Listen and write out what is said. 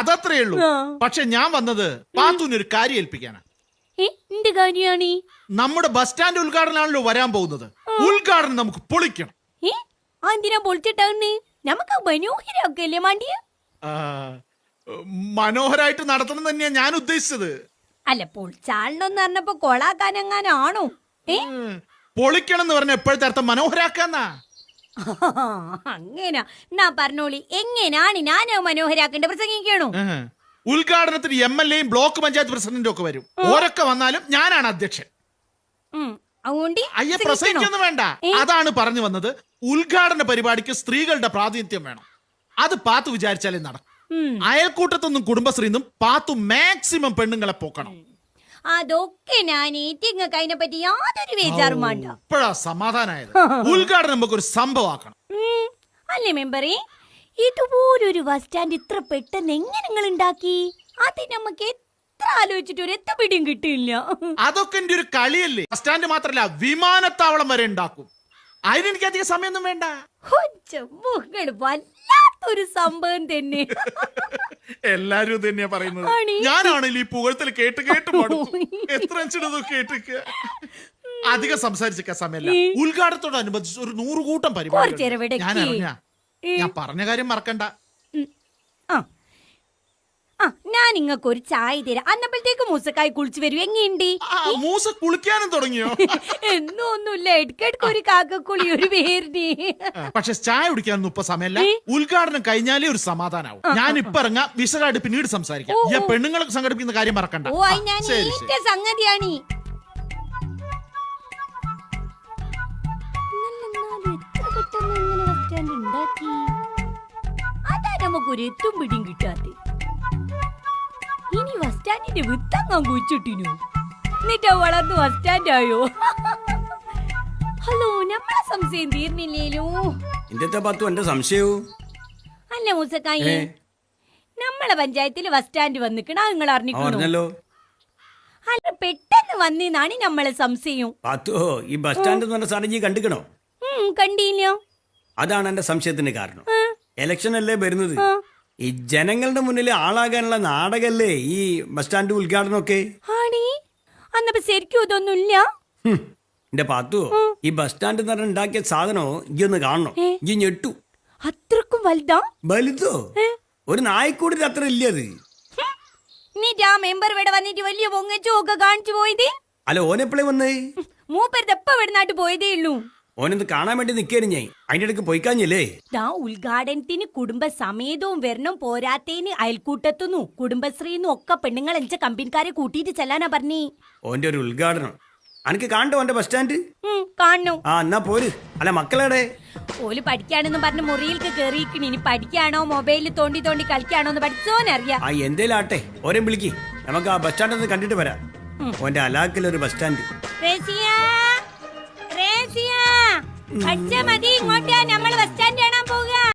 അതത്രേ ഉള്ളൂ. പക്ഷെ ഞാൻ വന്നത് പാത്തുവിന് ഒരു കാര്യം ഏൽപ്പിക്കാനാണ് ഏ എന്ത് കാര്യമാണ് നമ്മുടെ ബസ് സ്റ്റാൻഡ് ഉദ്ഘാടനമാണല്ലോ വരാൻ പോകുന്നത്. ഉദ്ഘാടനം നമുക്ക് പൊളിക്കണം. എന്തിനാ പൊളിച്ചിട്ടാണ് നമുക്ക് മാണ്ടിയ മനോഹരായിട്ട് നടത്തണം തന്നെയാ ഞാൻ ഉദ്ദേശിച്ചത്. അല്ല പൊളിച്ചാളണമെന്ന് പറഞ്ഞപ്പോ കൊളാക്കാനെങ്ങാനാണോ. പൊളിക്കണം എന്ന് പറഞ്ഞ എപ്പോഴത്തെ അർത്ഥം മനോഹരാക്കാന്നാ? അങ്ങനെ. എന്നാ പറഞ്ഞോളി. എങ്ങനെയാണ് ഞാനോ മനോഹരാക്കേണ്ട പ്രസംഗിക്കണോ. ഉദ്ഘാടനത്തിന് എം എൽ എയും ബ്ലോക്ക് പഞ്ചായത്ത് പ്രസിഡന്റും ഒക്കെ വരും. ഓരൊക്കെ വന്നാലും ഞാനാണ് അധ്യക്ഷൻ. അതുകൊണ്ട് അയ്യ പ്രസംഗിക്കൊന്നും വേണ്ട. അതാണ് പറഞ്ഞു വന്നത്. ഉദ്ഘാടന പരിപാടിക്ക് സ്ത്രീകളുടെ പ്രാതിനിധ്യം വേണം. അത് പാത്തു വിചാരിച്ചാലേ നടക്കും. അയൽക്കൂട്ടത്തൊന്നും കുടുംബശ്രീന്നും പാത്തു മാക്സിമം പെണ്ണുങ്ങളെ പോക്കണം. അതൊക്കെ ഞാൻ ഏറ്റിങ്ങ അതിനെ പറ്റി യാതൊരു വിചാരം വേണ്ട ഇപ്പോഴാ സമാധാനായത്. ഉദ്ഘാടനം നമുക്ക് ഒരു സംഭവമാക്കണം ഉം, അല്ലേ മെമ്പറി? ഇതുപോലൊരു ബസ് സ്റ്റാൻഡ് ഇത്ര പെട്ടെന്ന് എങ്ങനെ നിങ്ങൾ ഉണ്ടാക്കി? അത് നമുക്ക് എത്ര ആലോചിച്ചിട്ട് ഒരു എത്തപിടിയും കിട്ടിയില്ല. അതൊക്കെ എന്റെ ഒരു കളിയല്ലേ? ബസ് സ്റ്റാൻഡ് മാത്രല്ല വിമാനത്താവളം വരെ ഉണ്ടാക്കും. അതിനെനിക്ക് അധികം സമയമൊന്നും വേണ്ട. നിങ്ങൾ വല്ലാത്തൊരു സംഭവം തന്നെ. എല്ലാരും തന്നെയാ പറയുന്നത്. ഞാനാണെങ്കിൽ ഈ പുകഴ്ത്തൽ കേട്ട് കേട്ട് പാടും എത്ര അഞ്ചിടത് കേട്ടിക്ക അധികം സംസാരിച്ചിരിക്കാൻ സമയമല്ല. ഉദ്ഘാടനത്തോടനുബന്ധിച്ച് ഒരു നൂറുകൂട്ടം പരിപാടി ഞാൻ അറിഞ്ഞ ഞാൻ പറഞ്ഞ കാര്യം മറക്കണ്ട. നിങ്ങൾക്ക് ഒരു ചായ തരാം. അന്നപ്പോഴത്തേക്ക് മൂസക്കായി കുളിച്ചു വരൂ. എങ്ങനെയുണ്ട്? മൂസ കുളിക്കാനും തുടങ്ങിയോ? എന്നും ഒന്നുമില്ല ഇടയ്ക്കിടയ്ക്ക് ഒരു കാക്കക്കുളി ഒരു പേരിന് പക്ഷെ ചായ കുടിക്കാനൊന്നും ഇപ്പൊ സമയമല്ല. ഉദ്ഘാടനം കഴിഞ്ഞാലേ ഒരു സമാധാനാവും. ഞാൻ ഇപ്പൊ ഇറങ്ങാം. വിശദമായിട്ട് പിന്നീട് സംസാരിക്കാം. ഈ പെണ്ണുങ്ങൾക്ക് സംഘടിപ്പിക്കുന്ന കാര്യം മറക്കണ്ട. ഓ ഐ ഞാൻ സംഗതിയാണ് പെട്ടെന്ന് എങ്ങനെ ബസ് സ്റ്റാൻഡ് ഉണ്ടാക്കി അതാ നമുക്കൊരു എത്തും പിടിയും കിട്ടാത്ത ഇനി ബസ് സ്റ്റാൻഡിന്റെ വിത്തങ്ങാൻ കുഴിച്ചിട്ടിനു എന്നിട്ട് വളർന്ന് ബസ് സ്റ്റാൻഡ് ആയോ? ഹലോ നമ്മളെ സംശയം തീർന്നില്ലേലോ? എന്റെ പത്തു എന്റെ സംശയവും? അല്ല മൂസക്കായി. നമ്മളെ പഞ്ചായത്തിൽ ബസ് സ്റ്റാൻഡ് വന്നിക്കണ നിങ്ങൾ അറിഞ്ഞിക്കണോ? അല്ല പെട്ടെന്ന് വന്നേന്നാണ് നമ്മളെ സംശയം. പത്തോ ഈ ബസ് സ്റ്റാൻഡ് എന്ന് പറഞ്ഞ സാധനം കണ്ടിക്കണോ? കണ്ടില്ല. അതാണ് എന്റെ സംശയത്തിന്റെ കാരണം. എലക്ഷൻ ഇലക്ഷൻ അല്ലേ വരുന്നത്. ഈ ജനങ്ങളുടെ മുന്നിൽ ആളാകാനുള്ള നാടകല്ലേ ഈ ബസ് സ്റ്റാൻഡ് ഉദ്ഘാടനം ഒക്കെ അന്നപ്പോ ശരിക്കും ഇതൊന്നുമില്ല? എന്റെ പാത്തു ഈ ബസ് സ്റ്റാൻഡ് എന്ന് പറഞ്ഞ ഉണ്ടാക്കിയ സാധനോ ഒന്ന് കാണണം. ഞെട്ടു അത്രക്കും വലുതാ? വലുതോ? ഒരു അത്ര ഇല്ല അത്. എന്നിട്ട് ആ മെമ്പർ ഇവിടെ വന്നിട്ട് വലിയ പൊങ്ങച്ചോ ഒക്കെ കാണിച്ചു പോയത്? അല്ല ഓനെപ്പോഴേ വന്നേ? മൂപ്പരുത് എപ്പ പോയതേ ഉള്ളൂ? ഓനൊന്ന് കാണാൻ വേണ്ടി നിൽക്കാനും ഞാൻ. അതിന്റെ ഇടയ്ക്ക് പോയിക്കാഞ്ഞല്ലേ? ഞാൻ ഉദ്ഘാടനത്തിന് കുടുംബ സമേതവും വരണം പോരാത്തേന് അയൽക്കൂട്ടത്തുന്നു. കുടുംബശ്രീന്നും ഒക്കെ പെണ്ണുങ്ങൾ എന്റെ കമ്പനിക്കാരെ കൂട്ടിയിട്ട് ചെല്ലാനാ പറഞ്ഞേ. ഓന്റെ ഒരു ഉദ്ഘാടനം. അനക്ക് കാണണ്ടോ ഓന്റെ ബസ് സ്റ്റാൻഡ്? കാണണു. ആ എന്നാ പോര്. അല്ല മക്കളെടെ ഓൽ പഠിക്കാണെന്ന് പറഞ്ഞ് മുറിയിലേക്ക് കേറിയിക്കണി ഇനി പഠിക്കാണോ മൊബൈലിൽ തോണ്ടി തോണ്ടി കളിക്കാണോ എന്ന് പഠിച്ചോനറിയാ. ആ എന്തേലും ആട്ടെ ഓരേ വിളിക്ക്. നമുക്ക് ആ ബസ് സ്റ്റാൻഡ് ഒന്ന് കണ്ടിട്ട് വരാം. ഓന്റെ അലാക്കിലൊരു ബസ് സ്റ്റാൻഡ്. റേസിയ. പഠിച്ച മതി ഇങ്ങോട്ടാ നമ്മൾ ബസ് സ്റ്റാൻഡ് കാണാൻ പോവുക